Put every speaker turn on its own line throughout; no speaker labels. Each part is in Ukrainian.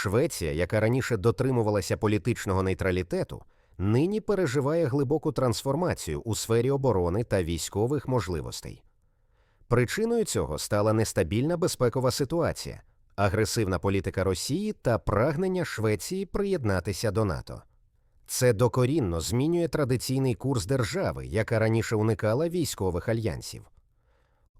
Швеція, яка раніше дотримувалася політичного нейтралітету, нині переживає глибоку трансформацію у сфері оборони та військових можливостей. Причиною цього стала нестабільна безпекова ситуація, агресивна політика Росії та прагнення Швеції приєднатися до НАТО. Це докорінно змінює традиційний курс держави, яка раніше уникала військових альянсів.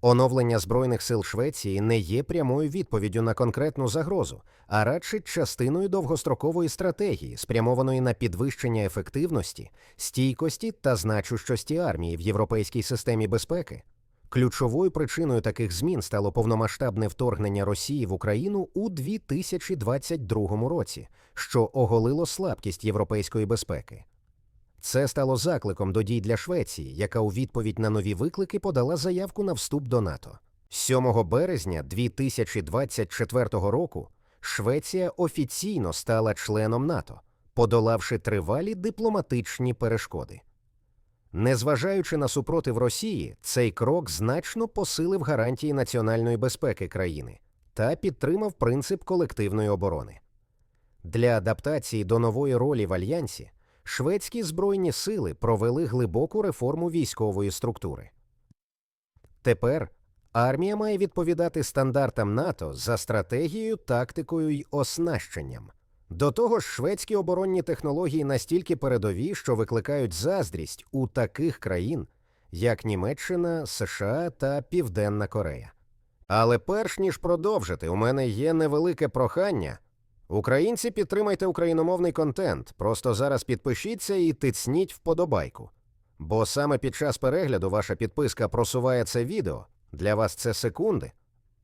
Оновлення Збройних сил Швеції не є прямою відповіддю на конкретну загрозу, а радше частиною довгострокової стратегії, спрямованої на підвищення ефективності, стійкості та значущості армії в європейській системі безпеки. Ключовою причиною таких змін стало повномасштабне вторгнення Росії в Україну у 2022 році, що оголило слабкість європейської безпеки. Це стало закликом до дій для Швеції, яка у відповідь на нові виклики подала заявку на вступ до НАТО. 7 березня 2024 року Швеція офіційно стала членом НАТО, подолавши тривалі дипломатичні перешкоди. Незважаючи на супротив Росії, цей крок значно посилив гарантії національної безпеки країни та підтримав принцип колективної оборони. Для адаптації до нової ролі в альянсі шведські збройні сили провели глибоку реформу військової структури. Тепер армія має відповідати стандартам НАТО за стратегією, тактикою й оснащенням. До того ж, шведські оборонні технології настільки передові, що викликають заздрість у таких країн, як Німеччина, США та Південна Корея. Але перш ніж продовжити, у мене є невелике прохання. Українці, підтримайте україномовний контент. Просто зараз підпишіться і тицніть вподобайку. Бо саме під час перегляду ваша підписка просуває це відео. Для вас це секунди.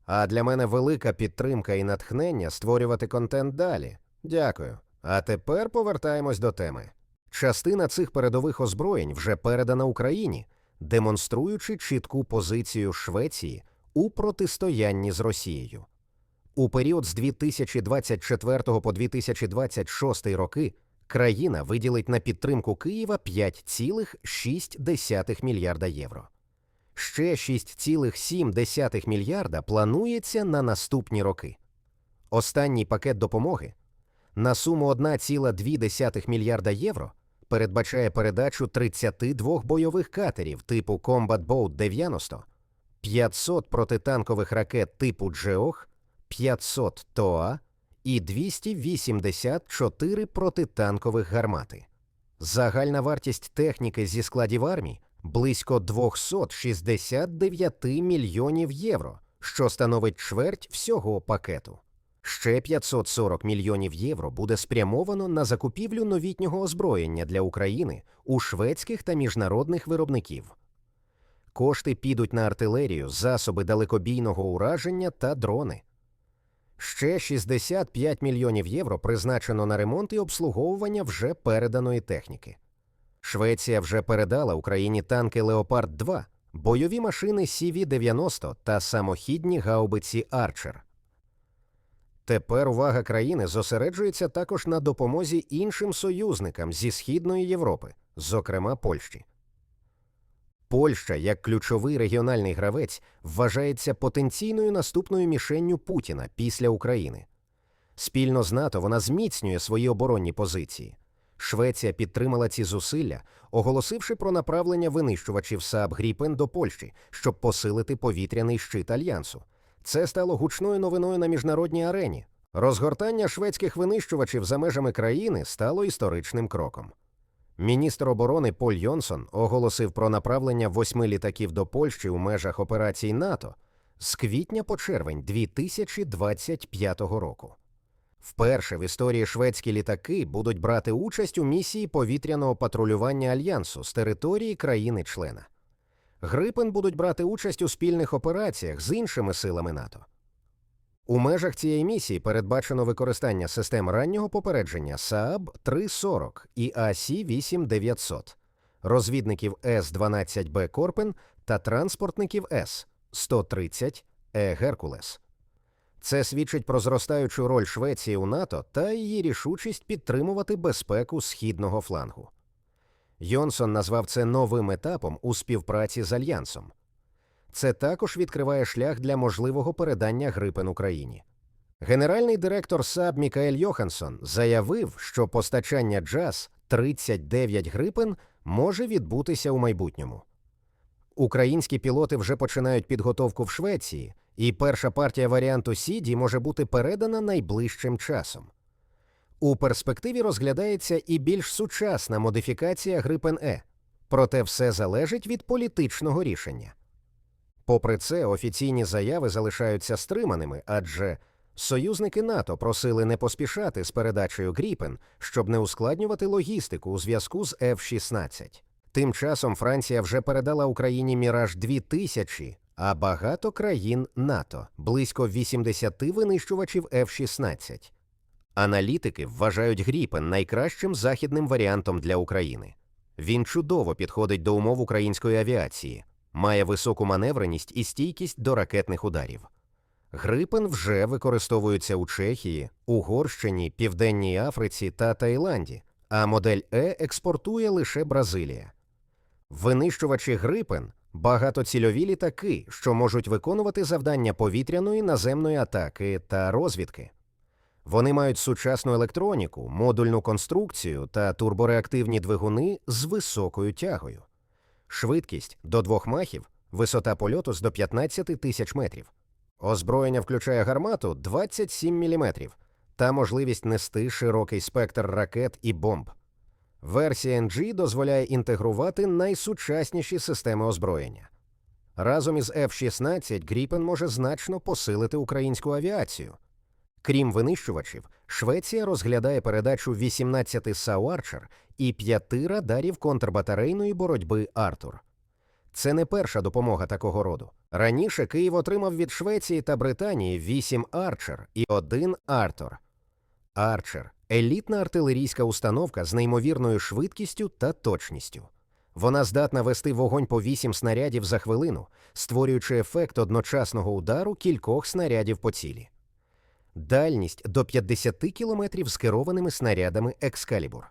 А для мене велика підтримка і натхнення створювати контент далі. Дякую. А тепер повертаємось до теми. Частина цих передових озброєнь вже передана Україні, демонструючи чітку позицію Швеції у протистоянні з Росією. У період з 2024 по 2026 роки країна виділить на підтримку Києва 5,6 мільярда євро. Ще 6,7 мільярда планується на наступні роки. Останній пакет допомоги на суму 1,2 мільярда євро передбачає передачу 32 бойових катерів типу Combat Boat 90, 500 протитанкових ракет типу Джеох, 500 ТОА і 284 протитанкових гармати. Загальна вартість техніки зі складів армій близько 269 мільйонів євро, що становить чверть всього пакету. Ще 540 мільйонів євро буде спрямовано на закупівлю новітнього озброєння для України у шведських та міжнародних виробників. Кошти підуть на артилерію, засоби далекобійного ураження та дрони. Ще 65 мільйонів євро призначено на ремонт і обслуговування вже переданої техніки. Швеція вже передала Україні танки Леопард 2, бойові машини CV-90 та самохідні гаубиці Арчер. Тепер увага країни зосереджується також на допомозі іншим союзникам зі Східної Європи, зокрема Польщі. Польща, як ключовий регіональний гравець, вважається потенційною наступною мішенню Путіна після України. Спільно з НАТО вона зміцнює свої оборонні позиції. Швеція підтримала ці зусилля, оголосивши про направлення винищувачів СААБ Гріпен до Польщі, щоб посилити повітряний щит альянсу. Це стало гучною новиною на міжнародній арені. Розгортання шведських винищувачів за межами країни стало історичним кроком. Міністр оборони Поль Йонсон оголосив про направлення восьми літаків до Польщі у межах операцій НАТО з квітня по червень 2025 року. Вперше в історії шведські літаки будуть брати участь у місії повітряного патрулювання альянсу з території країни-члена. Грипен будуть брати участь у спільних операціях з іншими силами НАТО. У межах цієї місії передбачено використання систем раннього попередження СААБ 340 і АСі 8900, розвідників С-12Б Корпен та транспортників С-130 Е Геркулес. Це свідчить про зростаючу роль Швеції у НАТО та її рішучість підтримувати безпеку східного флангу. Йонсон назвав це новим етапом у співпраці з Альянсом. Це також відкриває шлях для можливого передання Грипен Україні. Генеральний директор САБ Мікаель Йоханссон заявив, що постачання джаз 39 грипен може відбутися у майбутньому. Українські пілоти вже починають підготовку в Швеції, і перша партія варіанту Сіді може бути передана найближчим часом. У перспективі розглядається і більш сучасна модифікація Грипен Е, проте все залежить від політичного рішення. Попри це, офіційні заяви залишаються стриманими, адже союзники НАТО просили не поспішати з передачею Гріпен, щоб не ускладнювати логістику у зв'язку з F-16. Тим часом Франція вже передала Україні Міраж 2000, а багато країн НАТО близько 80 винищувачів F-16. Аналітики вважають Гріпен найкращим західним варіантом для України. Він чудово підходить до умов української авіації, має високу маневреність і стійкість до ракетних ударів. Грипен вже використовується у Чехії, Угорщині, Південній Африці та Таїланді, а модель Е експортує лише Бразилія. Винищувачі Грипен багатоцільові літаки, що можуть виконувати завдання повітряної наземної атаки та розвідки. Вони мають сучасну електроніку, модульну конструкцію та турбореактивні двигуни з високою тягою, швидкість до двох махів, висота польоту з до 15 тисяч метрів. Озброєння включає гармату 27 мм та можливість нести широкий спектр ракет і бомб. Версія NG дозволяє інтегрувати найсучасніші системи озброєння. Разом із F-16 Гріпен може значно посилити українську авіацію. Крім винищувачів, Швеція розглядає передачу 18 САУ «Арчер» і 5 радарів контрбатарейної боротьби Артур. Це не перша допомога такого роду. Раніше Київ отримав від Швеції та Британії 8 Арчер і 1 Артур. Арчер елітна артилерійська установка з неймовірною швидкістю та точністю. Вона здатна вести вогонь по 8 снарядів за хвилину, створюючи ефект одночасного удару кількох снарядів по цілі. Дальність до 50 кілометрів з керованими снарядами Екскалібур.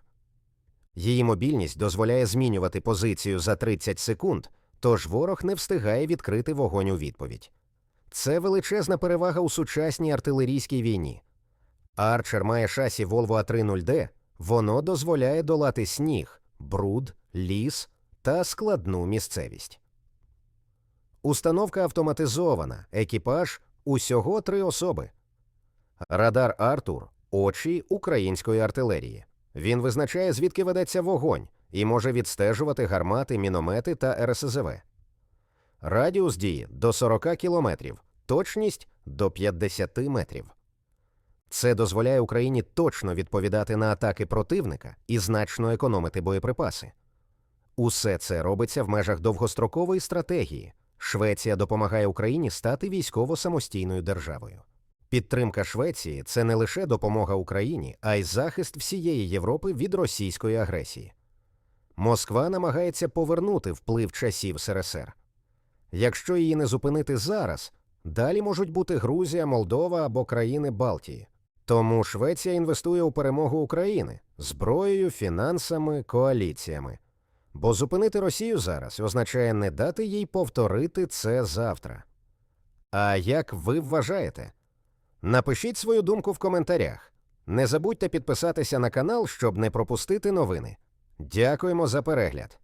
Її мобільність дозволяє змінювати позицію за 30 секунд, тож ворог не встигає відкрити вогонь у відповідь. Це величезна перевага у сучасній артилерійській війні. Арчер має шасі Volvo A30D, воно дозволяє долати сніг, бруд, ліс та складну місцевість. Установка автоматизована, екіпаж усього три особи. Радар Артур очі української артилерії. Він визначає, звідки ведеться вогонь, і може відстежувати гармати, міномети та РСЗВ. Радіус дії до 40 кілометрів, точність до 50 метрів. Це дозволяє Україні точно відповідати на атаки противника і значно економити боєприпаси. Усе це робиться в межах довгострокової стратегії. Швеція допомагає Україні стати військово самостійною державою. Підтримка Швеції це не лише допомога Україні, а й захист всієї Європи від російської агресії. Москва намагається повернути вплив часів СРСР. Якщо її не зупинити зараз, далі можуть бути Грузія, Молдова або країни Балтії. Тому Швеція інвестує у перемогу України зброєю, фінансами, коаліціями. Бо зупинити Росію зараз означає не дати їй повторити це завтра. А як ви вважаєте? Напишіть свою думку в коментарях. Не забудьте підписатися на канал, щоб не пропустити новини. Дякуємо за перегляд.